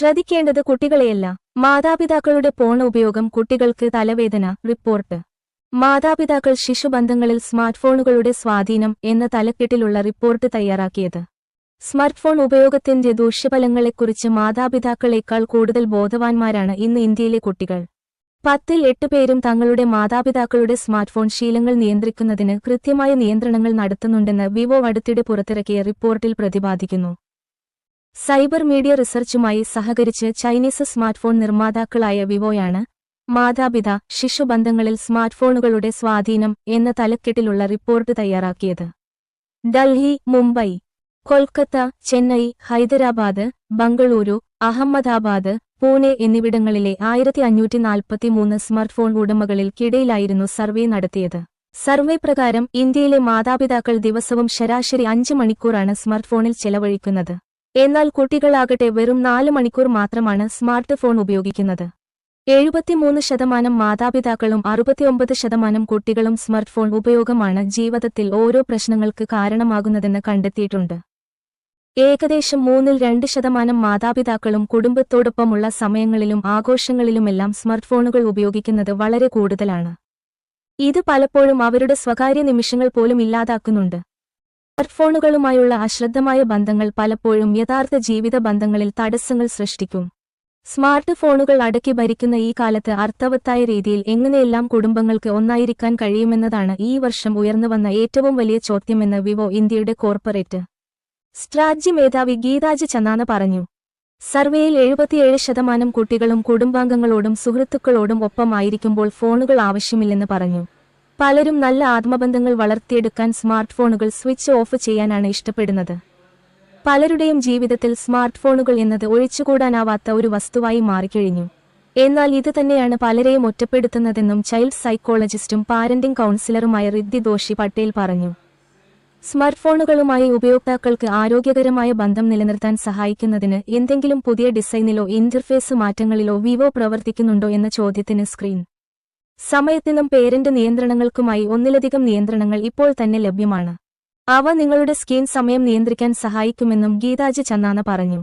ശ്രദ്ധിക്കേണ്ടത് കുട്ടികളെയല്ല. മാതാപിതാക്കളുടെ ഫോൺ ഉപയോഗം കുട്ടികൾക്ക് തലവേദന. റിപ്പോർട്ട്. മാതാപിതാക്കൾ ശിശുബന്ധങ്ങളിൽ സ്മാർട്ട്ഫോണുകളുടെ സ്വാധീനം എന്ന തലക്കെട്ടിലുള്ള റിപ്പോർട്ട് തയ്യാറാക്കിയത്. സ്മാർട്ട്ഫോൺ ഉപയോഗത്തിന്റെ ദൂഷ്യഫലങ്ങളെക്കുറിച്ച് മാതാപിതാക്കളേക്കാൾ കൂടുതൽ ബോധവാന്മാരാണ് ഇന്ന് ഇന്ത്യയിലെ കുട്ടികൾ. പത്തിൽ എട്ട് പേരും തങ്ങളുടെ മാതാപിതാക്കളുടെ സ്മാർട്ട്ഫോൺ ശീലങ്ങൾ നിയന്ത്രിക്കുന്നതിന് കൃത്യമായ നിയന്ത്രണങ്ങൾ നടത്തുന്നുണ്ടെന്ന് വിവോ അടുത്തിടെ പുറത്തിറക്കിയ റിപ്പോർട്ടിൽ പ്രതിപാദിക്കുന്നു. സൈബർ മീഡിയ റിസർച്ചുമായി സഹകരിച്ച് ചൈനീസ് സ്മാർട്ട്ഫോൺ നിർമ്മാതാക്കളായ വിവോയാണ് മാതാപിതാ ശിശുബന്ധങ്ങളിൽ സ്മാർട്ട്ഫോണുകളുടെ സ്വാധീനം എന്ന തലക്കെട്ടിലുള്ള റിപ്പോർട്ട് തയ്യാറാക്കിയത്. ഡൽഹി മുംബൈ കൊൽക്കത്ത ചെന്നൈ ഹൈദരാബാദ് ബംഗളൂരു അഹമ്മദാബാദ് പൂനെ എന്നിവിടങ്ങളിലെ ആയിരത്തി അഞ്ഞൂറ്റി നാൽപ്പത്തിമൂന്ന് സ്മാർട്ട്ഫോൺ ഉടമകളിൽ കിടയിലായിരുന്നു സർവേ നടത്തിയത്. സർവേ പ്രകാരം ഇന്ത്യയിലെ മാതാപിതാക്കൾ ദിവസവും ശരാശരി അഞ്ച് മണിക്കൂറാണ് സ്മാർട്ട്ഫോണിൽ ചെലവഴിക്കുന്നത്. എന്നാൽ കുട്ടികളാകട്ടെ വെറും നാല് മണിക്കൂർ മാത്രമാണ് സ്മാർട്ട് ഫോൺ ഉപയോഗിക്കുന്നത്. എഴുപത്തിമൂന്ന് ശതമാനം മാതാപിതാക്കളും അറുപത്തിയൊമ്പത് ശതമാനം കുട്ടികളും സ്മാർട്ട് ഫോൺ ഉപയോഗമാണ് ജീവിതത്തിൽ ഓരോ പ്രശ്നങ്ങൾക്ക് കാരണമാകുന്നതെന്ന് കണ്ടെത്തിയിട്ടുണ്ട്. ഏകദേശം മൂന്നിൽ രണ്ട് ശതമാനം മാതാപിതാക്കളും കുടുംബത്തോടൊപ്പമുള്ള സമയങ്ങളിലും ആഘോഷങ്ങളിലുമെല്ലാം സ്മാർട്ട് ഫോണുകൾ ഉപയോഗിക്കുന്നത് വളരെ കൂടുതലാണ്. ഇത് പലപ്പോഴും അവരുടെ സ്വകാര്യ നിമിഷങ്ങൾ പോലും ഇല്ലാതാക്കുന്നുണ്ട്. സ്മാർട്ട്ഫോണുകളുമായുള്ള അശ്രദ്ധമായ ബന്ധങ്ങൾ പലപ്പോഴും യഥാർത്ഥ ജീവിത ബന്ധങ്ങളിൽ തടസ്സങ്ങൾ സൃഷ്ടിക്കും. സ്മാർട്ട് ഫോണുകൾ അടക്കി ഭരിക്കുന്ന ഈ കാലത്ത് അർത്ഥവത്തായ രീതിയിൽ എങ്ങനെയെല്ലാം കുടുംബങ്ങൾക്ക് ഒന്നായിരിക്കാൻ കഴിയുമെന്നതാണ് ഈ വർഷം ഉയർന്നുവന്ന ഏറ്റവും വലിയ ചോദ്യമെന്ന് വിവോ ഇന്ത്യയുടെ കോർപ്പറേറ്റ് സ്ട്രാറ്റജി മേധാവി ഗീതാജി ചന്നാന പറഞ്ഞു. സർവേയിൽ എഴുപത്തിയേഴ് ശതമാനം കുട്ടികളും കുടുംബാംഗങ്ങളോടും സുഹൃത്തുക്കളോടും ഒപ്പമായിരിക്കുമ്പോൾ ഫോണുകൾ ആവശ്യമില്ലെന്ന് പറഞ്ഞു. പലരും നല്ല ആത്മബന്ധങ്ങൾ വളർത്തിയെടുക്കാൻ സ്മാർട്ട് ഫോണുകൾ സ്വിച്ച് ഓഫ് ചെയ്യാനാണ് ഇഷ്ടപ്പെടുന്നത്. പലരുടെയും ജീവിതത്തിൽ സ്മാർട്ട് ഫോണുകൾ എന്നത് ഒഴിച്ചുകൂടാനാവാത്ത ഒരു വസ്തുവായി മാറിക്കഴിഞ്ഞു. എന്നാൽ ഇത് തന്നെയാണ് പലരെയും ഒറ്റപ്പെടുത്തുന്നതെന്നും ചൈൽഡ് സൈക്കോളജിസ്റ്റും പാരന്റിംഗ് കൗൺസിലറുമായ റിദ്ധി ദോഷി പട്ടേൽ പറഞ്ഞു. സ്മാർട്ട് ഫോണുകളുമായി ഉപയോക്താക്കൾക്ക് ആരോഗ്യകരമായ ബന്ധം നിലനിർത്താൻ സഹായിക്കുന്നതിന് എന്തെങ്കിലും പുതിയ ഡിസൈനിലോ ഇന്റർഫേസ് മാറ്റങ്ങളിലോ വിവോ പ്രവർത്തിക്കുന്നുണ്ടോ എന്ന ചോദ്യത്തിന് സ്ക്രീൻ. സമയത്തിനും പേരന്റ് നിയന്ത്രണങ്ങൾക്കുമായി ഒന്നിലധികം നിയന്ത്രണങ്ങൾ ഇപ്പോൾ തന്നെ ലഭ്യമാണ്. അവ നിങ്ങളുടെ സ്ക്രീൻ സമയം നിയന്ത്രിക്കാൻ സഹായിക്കുമെന്നും ഗീതാജി ചന്നാന പറഞ്ഞു.